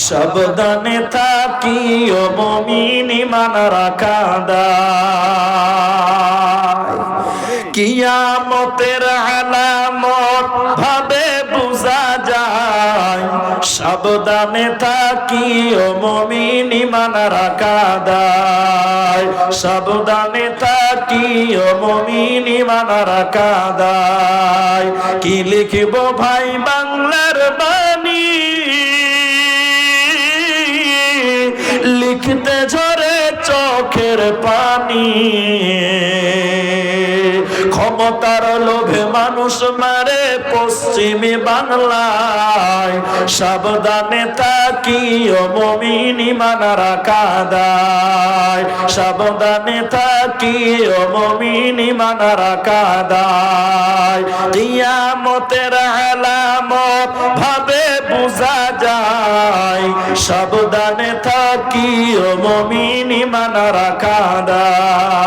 সাবধানে থাকি ও মমিনি মানারা কাদা কিয়ামতের আলামত ভাবে বুঝা যায়, সাবধানে থাকি ও মমিনি মানারা কাদায় সাবধানে থাকি ও মমিনি মানারা কাদায় কি লিখিব ভাই বাংলার বাণী লিখতে ঝরে চোখের পানি। ক্ষমতার লোভে মানুষ মারে পশ্চিমী বাংলায়। সাবধানে তাকি ও মমিনী মানারা কাদায়। সাবধানে তাকি ও মমিনী মানারা কাদায়। কিয়ামতের আলামত ভাবে বুঝা যায়। সাবধানে থাকি ও মমিনী মানারা কাদায়